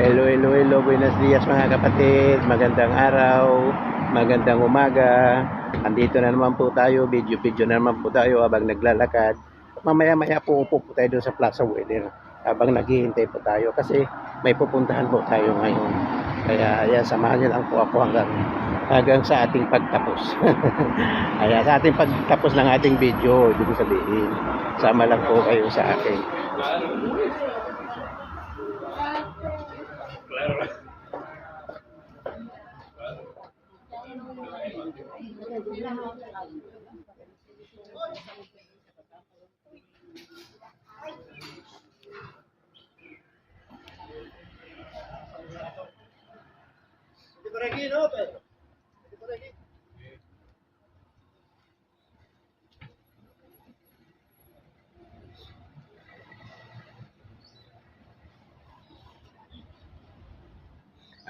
Hello, hello, hello. Buenos dias mga kapatid. Magandang araw. Magandang umaga. Andito na naman po tayo. Video-video na naman po tayo habang naglalakad. Mamaya-maya po upo po tayo sa Plaza Weather habang naghihintay po tayo kasi may pupuntahan po tayo ngayon. Kaya ayan, samahan niyo lang po ako hanggang hanggang sa ating pagtapos. ayan, sa ating pagtapos ng ating video, ibig sabihin, sama lang po kayo sa akin.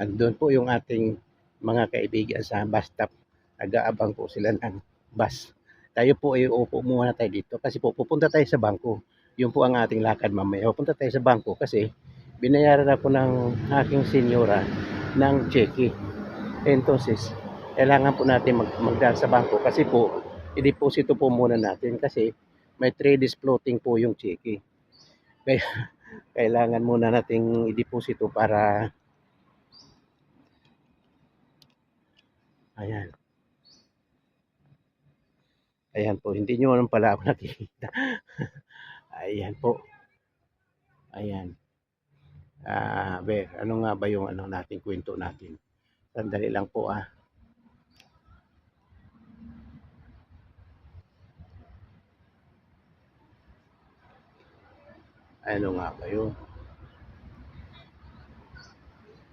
Andun po yung ating mga kaibigan sa bus stop. Nag-aabang po sila ng bus. Tayo po ay upo muna tayo dito kasi po pupunta tayo sa bangko. Yun po ang ating lakad mamaya. Pupunta tayo sa bangko kasi binayaran ako ng aking senyora ng cheque. Entonces, kailangan po natin mag magdaan sa bangko kasi po i-deposito po muna natin kasi may 3 days floating po yung cheque. Kaya kailangan muna nating i-deposito para Ayan. Ayan po, hindi nyo naman pala ako nakikita. Ayan po. Ayan. Ah, be, ano nga ba yung ano natin kwento natin? Sandali lang po ah. Ano nga ba yun?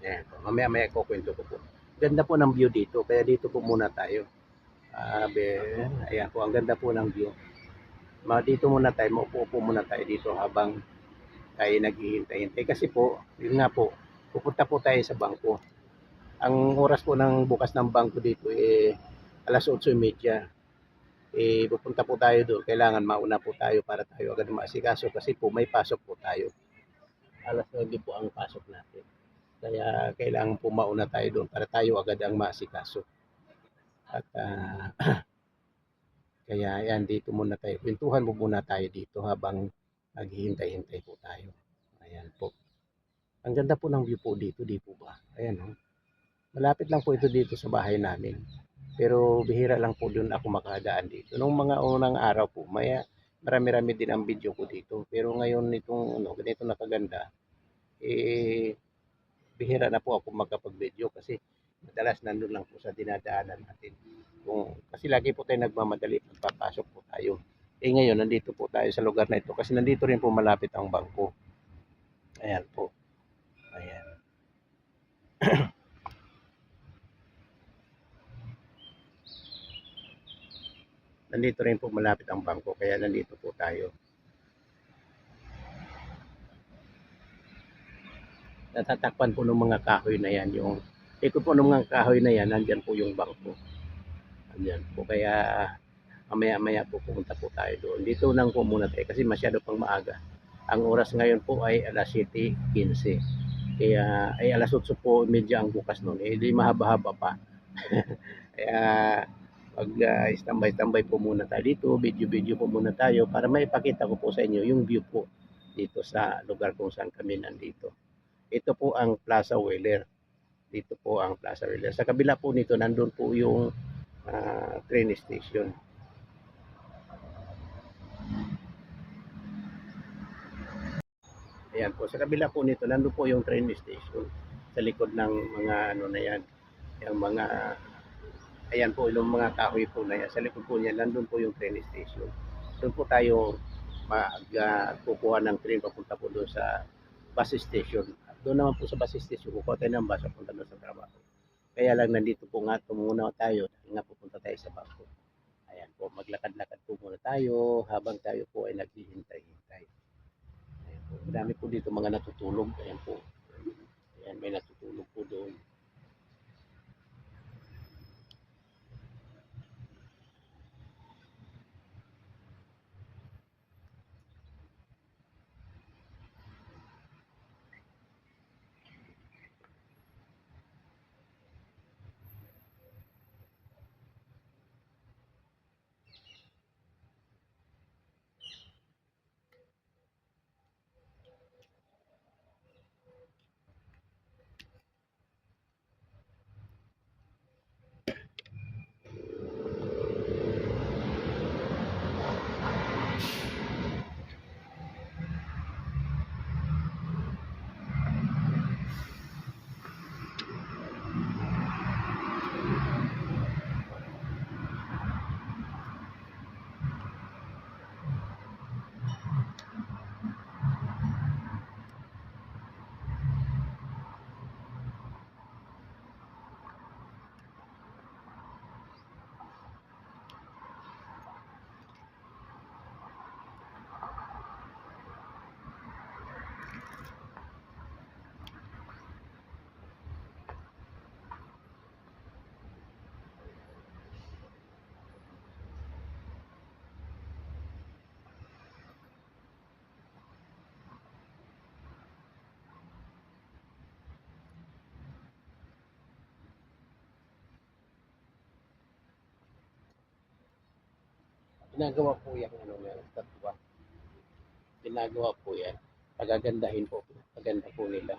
Ayan po. Mamaya maya ko kwento ko po. Ganda po ng view dito. Kaya dito po muna tayo. Be, ayan po. Ang ganda po ng view. Ma, dito muna tayo. Maupo-upo muna tayo dito habang tayo naghihintay-hintay. Kasi po, yun nga po, pupunta po tayo sa bangko. Ang oras po ng bukas ng bangko dito eh alas 8.30. Eh pupunta po tayo doon. Kailangan mauna po tayo para tayo agad maasikaso kasi po may pasok po tayo. Alas 9 po ang pasok natin. Kaya kailangan po mauna tayo doon para tayo agad ang maasikaso. At ah, kaya yan dito muna tayo. Kwentuhan mo muna tayo dito habang naghihintay-hintay po tayo. Ayan po. Ang ganda po ng view po dito, di po ba? Ayan oh. Malapit lang po ito dito sa bahay namin. Pero bihira lang po doon ako makadaan dito. Nung mga unang araw po, maya marami-rami din ang video ko dito. Pero ngayon itong ano, ganito nakaganda, eh bihira na po ako makapag-video kasi madalas nandun lang po sa dinadaanan natin. Kung, kasi lagi po tayo nagmamadali pagpapasok po tayo. Eh ngayon, nandito po tayo sa lugar na ito kasi nandito rin po malapit ang bangko. Ayan po. Ayan. nandito rin po malapit ang bangko kaya nandito po tayo. Natatakpan po ng mga kahoy na yan yung ikot po ng mga kahoy na yan nandyan po yung bangko. Nandyan po kaya mamaya-maya po pumunta po tayo doon. Dito nang po muna tayo kasi masyado pang maaga. Ang oras ngayon po ay alas 7.15. Kaya ay alas 8 po medya ang bukas noon. Eh di mahaba-haba pa. kaya pag uh, standby-standby po muna tayo dito, video-video po muna tayo para maipakita ko po sa inyo yung view po dito sa lugar kung saan kami nandito. Ito po ang Plaza Weller. Dito po ang Plaza Weller. Sa kabila po nito, nandun po yung uh, train station. Ayan po, sa kabila po nito, nandun po yung train station. Sa likod ng mga ano na yan, yung mga ayan po yung mga kahoy po na yan. Sa likod po niya, nandun po yung train station. Doon po tayo magkukuha uh, ng train papunta po doon sa bus station. Doon naman po sa bus station, kukuha tayo ng bus papunta doon sa trabaho. Kaya lang nandito po nga, tumuna tayo, nga pupunta tayo sa bangko. Ayan po, maglakad-lakad po muna tayo habang tayo po ay naghihintay-hintay. Ayan po, madami po dito mga natutulog. Ayan po. Ayan, may natutulog po doon. Ginagawa po yan, ano na, tatwa. Ginagawa po yan. Pagagandahin po. Paganda po nila.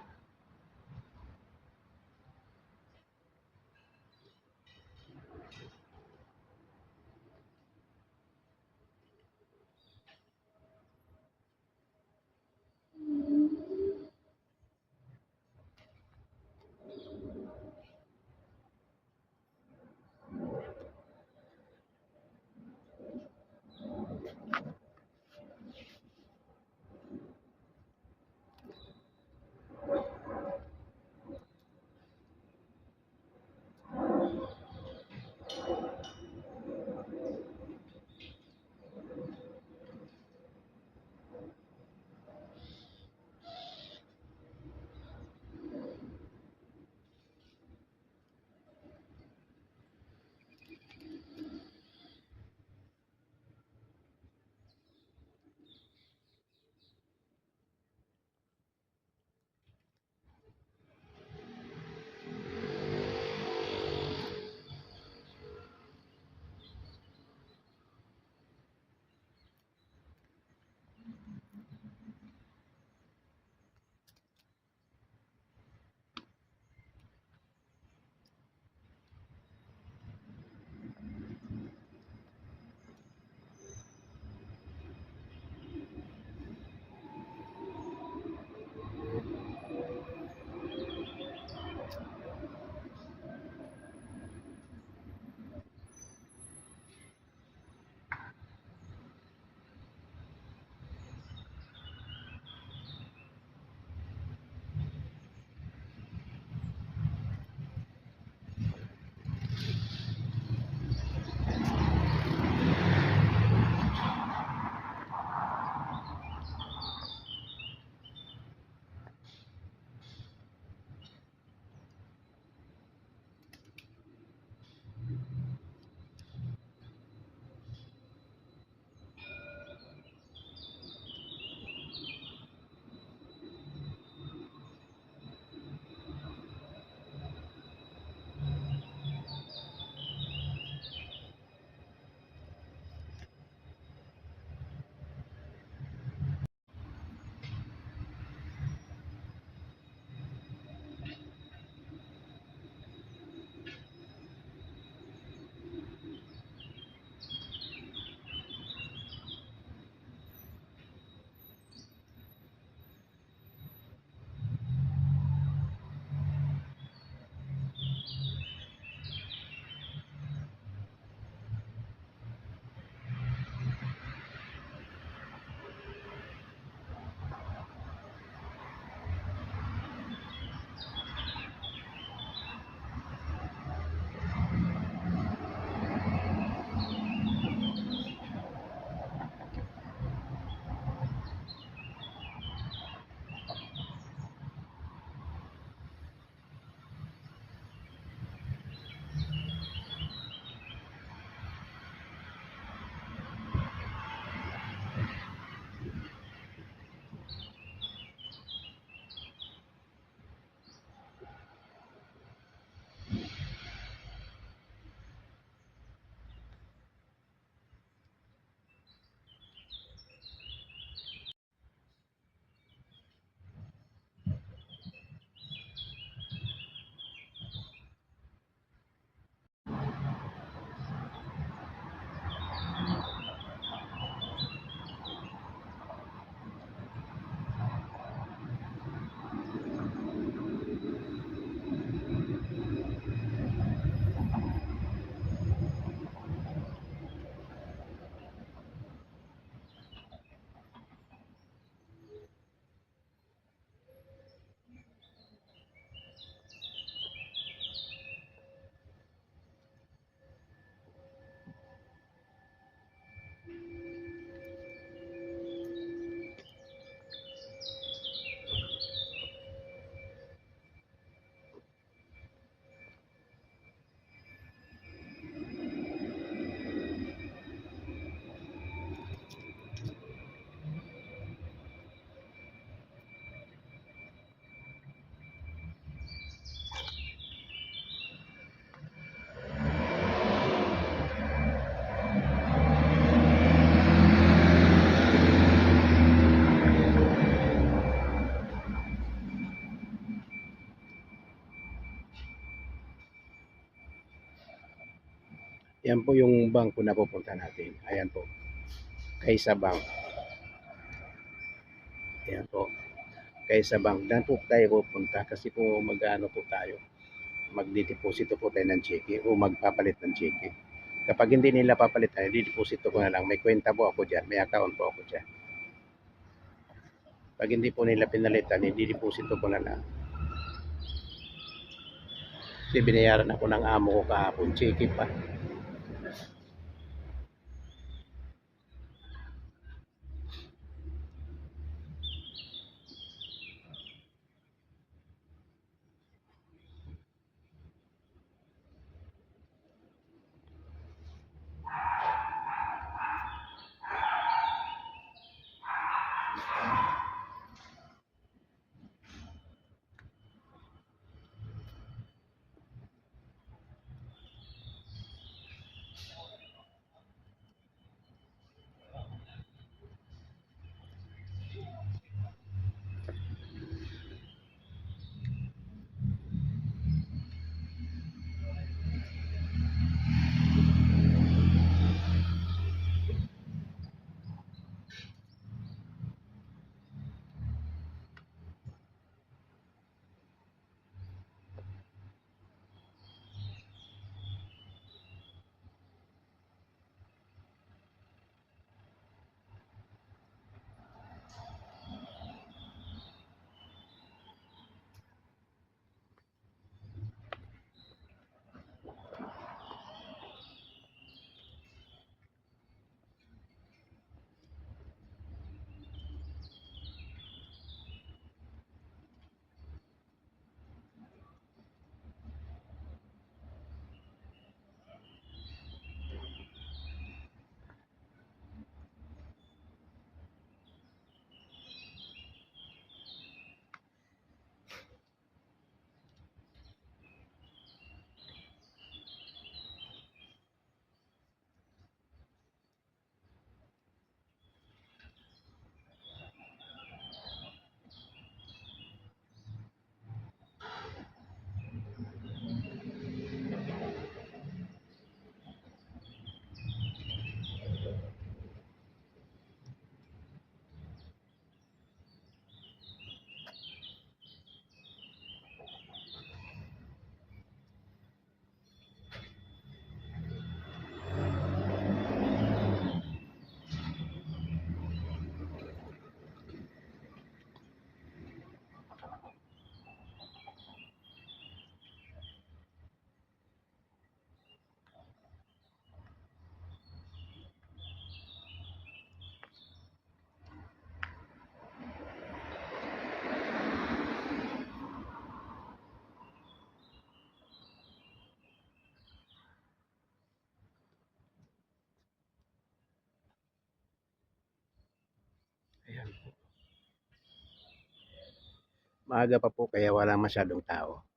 Yan po yung bangko na pupunta natin. Ayan po. Kaysa Bank. Ayan po. Kaysa Bank. Dan po tayo pupunta kasi po mag-ano po tayo. Magdideposito po tayo ng cheque o magpapalit ng cheque. Kapag hindi nila papalitan, dideposito ko na lang. May kwenta po ako dyan. May account po ako dyan. Pag hindi po nila pinalitan, dideposito ko na lang. Kasi binayaran ako ng amo ko kahapon. Cheque pa. Maaga pa po kaya wala masyadong tao.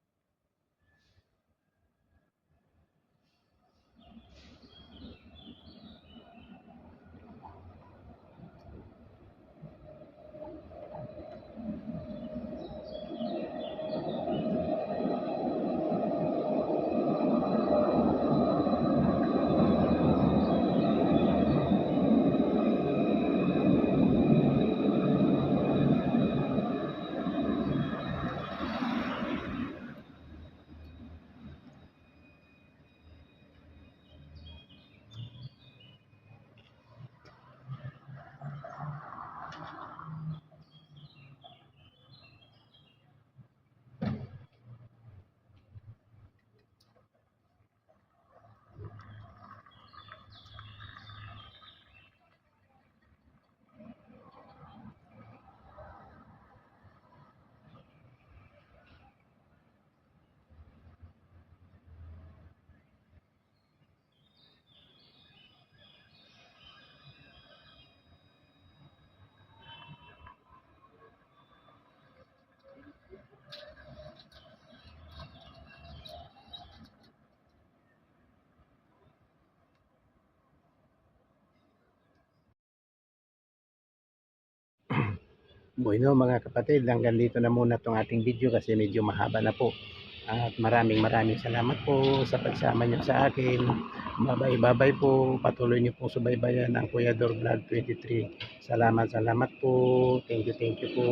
Bueno mga kapatid, hanggang dito na muna itong ating video kasi medyo mahaba na po. At maraming maraming salamat po sa pagsama niyo sa akin. Babay, babay po. Patuloy niyo pong subaybayan ang Kuya Dor Vlog 23. Salamat, salamat po. Thank you, thank you po.